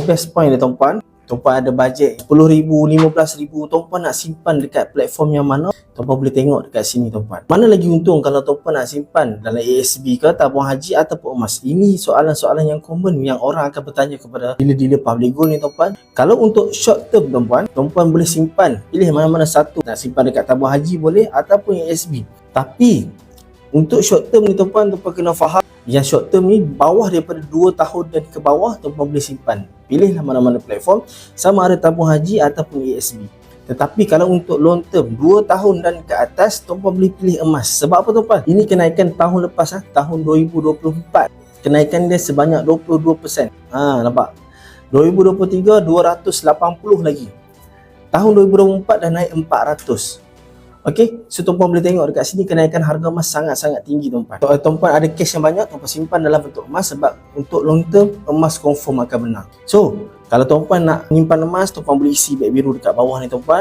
the best point dia tuan-puan. Tuan-puan ada bajet RM10,000, RM15,000 Tuan-puan nak simpan dekat platform yang mana? Tuan-puan boleh tengok dekat sini tuan-puan. Mana lagi untung kalau tuan-puan nak simpan Dalam ASB ke, tabung haji ataupun emas? Ini soalan-soalan yang common Yang orang akan bertanya kepada dealer-dealer public gold ni tuan-puan. Kalau untuk short term tuan-puan Tuan-puan boleh simpan. Pilih mana-mana satu. Nak simpan dekat tabung haji boleh Ataupun ASB Tapi untuk short term ni tuan-puan Tuan-puan kena faham. Yang short term ni bawah daripada 2 tahun dan ke bawah tuan-puan boleh simpan. Pilihlah mana-mana platform sama ada tabung haji ataupun ASB. Tetapi kalau untuk long term 2 tahun dan ke atas tuan-puan boleh pilih emas. Sebab apa tuan-puan? Ini kenaikan tahun lepas ah, tahun 2024. Kenaikan dia sebanyak 22%. Ha nampak? 2023 280 lagi. Tahun 2024 dah naik 400. Okey, so tuan-puan boleh tengok dekat sini kenaikan harga emas sangat-sangat tinggi tuan-puan. Tuan-puan ada cash yang banyak, tuan-puan simpan dalam bentuk emas sebab untuk long term emas confirm akan menang. So, kalau tuan-puan nak menyimpan emas, tuan-puan boleh isi beg biru dekat bawah ni tuan-puan.